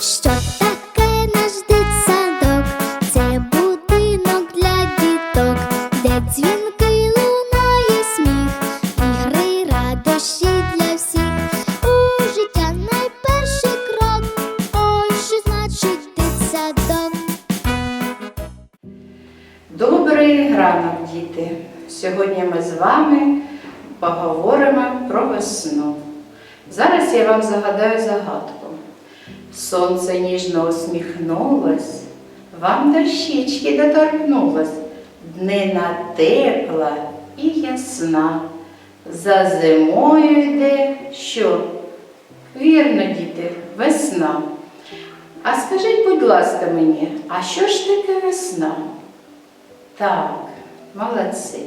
Що таке наш дитсадок? Це будинок для діток, де дзвінки лунає сміх, ігри, радощі для всіх. У життя найперший крок. Ой, що значить дитсадок? Добрий ранок, діти! Сьогодні ми з вами поговоримо про весну. Зараз я вам загадаю загадку. Сонце ніжно усміхнулось, вам дощечки доторкнулось, днина тепла і ясна. За зимою йде що? Вірно, діти, весна. А скажіть, будь ласка, мені, а що ж таке весна? Так, молодці.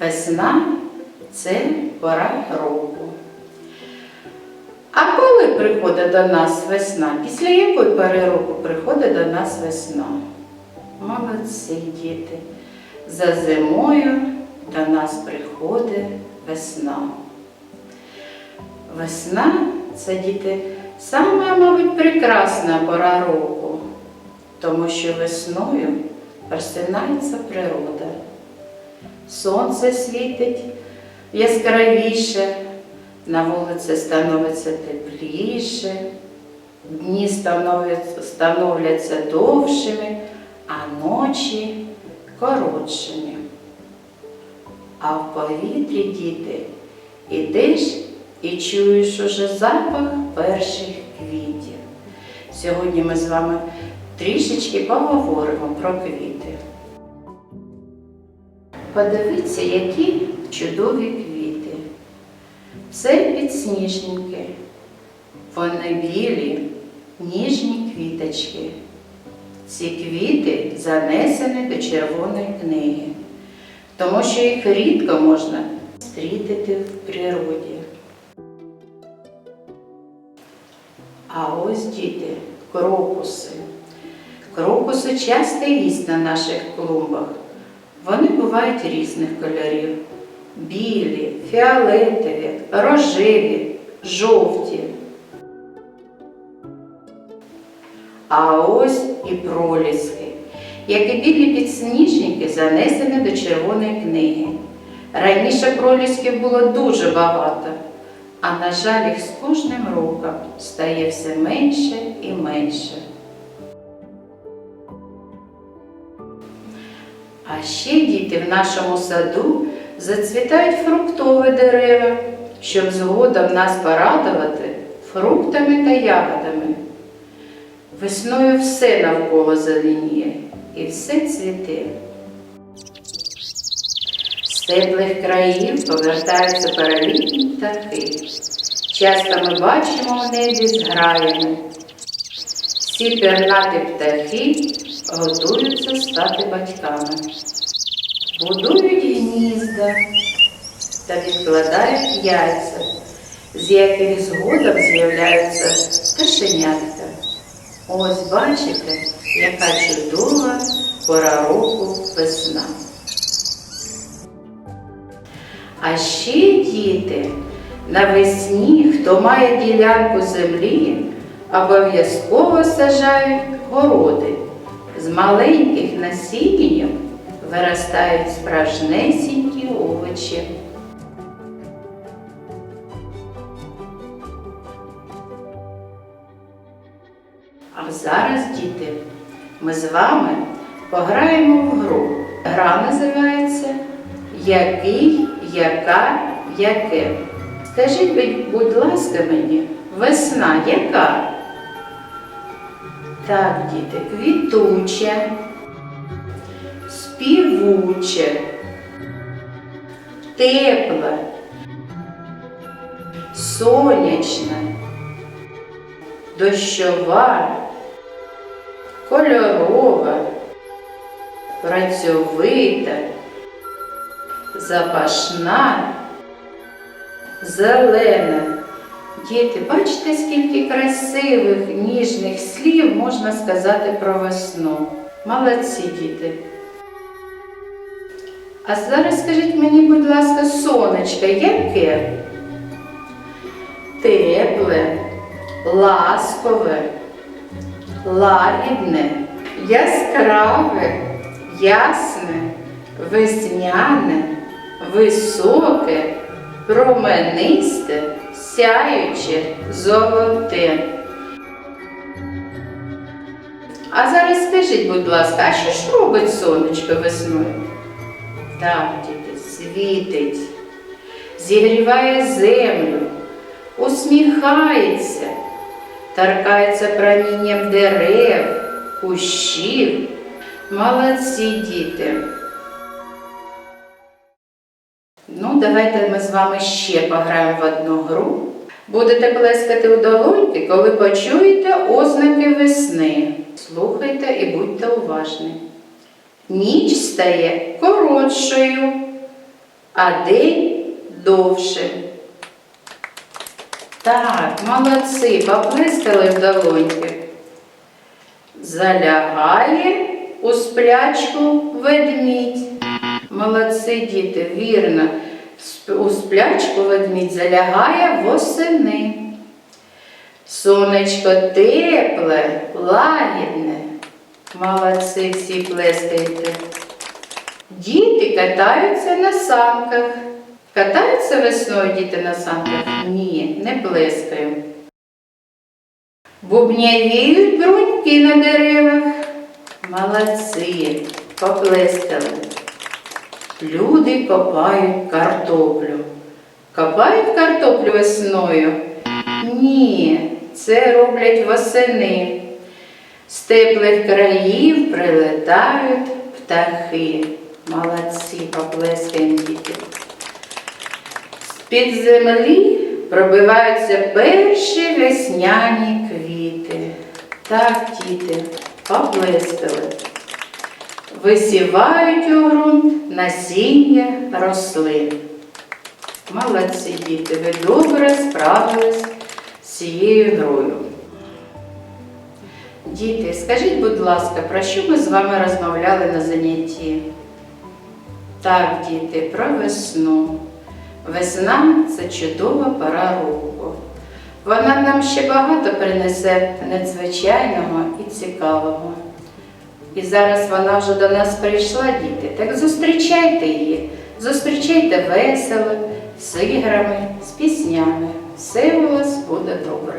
Весна це пора року. А коли приходить до нас весна? Після якої пори року приходить до нас весна? Молодці, діти. За зимою до нас приходить весна. Весна це діти сама, мабуть, прекрасна пора року, тому що весною просинається природа. Сонце світить яскравіше, на вулиці становиться тепліше, дні становляться, довшими, а ночі коротшими. А в повітрі, діти, ідеш і чуєш уже запах перших квітів. Сьогодні ми з вами трішечки поговоримо про квіти. Подивіться, які чудові квіти. Це підсніжники. Вони білі, ніжні квіточки. Ці квіти занесені до червоної книги, тому що їх рідко можна зустріти в природі. А ось діти, крокуси. Крокуси часто гість на наших клумбах. Вони бувають різних кольорів: білі, фіолетові, рожеві, жовті. А ось і проліски, як і білі підсніжники, занесені до червоної книги. Раніше пролісків було дуже багато, а на жаль, їх з кожним роком стає все менше і менше. А ще діти в нашому саду зацвітають фруктові дерева, щоб згодом нас порадувати фруктами та ягодами. Весною все навколо зеленіє і все цвіте. З теплих країв повертаються перелітні птахи. Часто ми бачимо в небі зграями. Всі пернаті птахи готуються стати батьками, будують гнізда та відкладають яйця, з яких згодом з'являються пташенятка. Ось бачите, яка чудова пора року весна. А ще діти, навесні, хто має ділянку землі, обов'язково сажають городи. З маленьких насіннів виростають справжнесінькі овочі. А зараз, діти, ми з вами пограємо в гру. Гра називається Який, яка, яке. Скажіть, будь- ласка, мені, весна яка? Так, діти, квітуче, співуче, тепле, сонячне, дощова, кольорова, працьовита, запашна, зелена. Діти, бачите, скільки красивих, ніжних слів можна сказати про весну. Молодці діти. А зараз скажіть мені, будь ласка, сонечко, яке? Тепле, ласкове, лагідне, яскраве, ясне, весняне, високе, променисте, сяюче, золоте. А зараз скажіть, будь ласка, а що ж робить сонечко весною? Так, діти, світить, зігріває землю, усміхається, торкається промінням дерев, кущів. Молодці діти. Ну, давайте ми з вами ще пограємо в одну гру. Будете плескати у долоньки, коли почуєте ознаки весни. Слухайте і будьте уважні. Ніч стає коротшою, а день довшим. Так, молодці, поплескали в долоньки. Залягає у сплячку ведмідь. Молодці діти, вірно. У сплячку ведмідь залягає восени. Сонечко тепле, лагідне. Молодці всі плескаєте. Діти катаються на санках. Катаються весною діти на санках? Ні, не плескаємо. Бубнявіють бруньки на деревах. Молодці, поплескали. Люди копають картоплю. Копають картоплю весною? Ні, це роблять восени. З теплих країв прилетають птахи. Молодці, поплескаємо діти. З-під землі пробиваються перші весняні квіти. Так, діти, поплескали. Висівають у ґрунт насіння рослин. Молодці діти, ви добре справились з цією грою. Діти, скажіть, будь ласка, про що ми з вами розмовляли на занятті? Так, діти, про весну. Весна це чудова пора року. Вона нам ще багато принесе надзвичайного і цікавого. І зараз вона вже до нас прийшла, діти. Так зустрічайте її. Зустрічайте весело, з іграми, з піснями. Все у вас буде добре.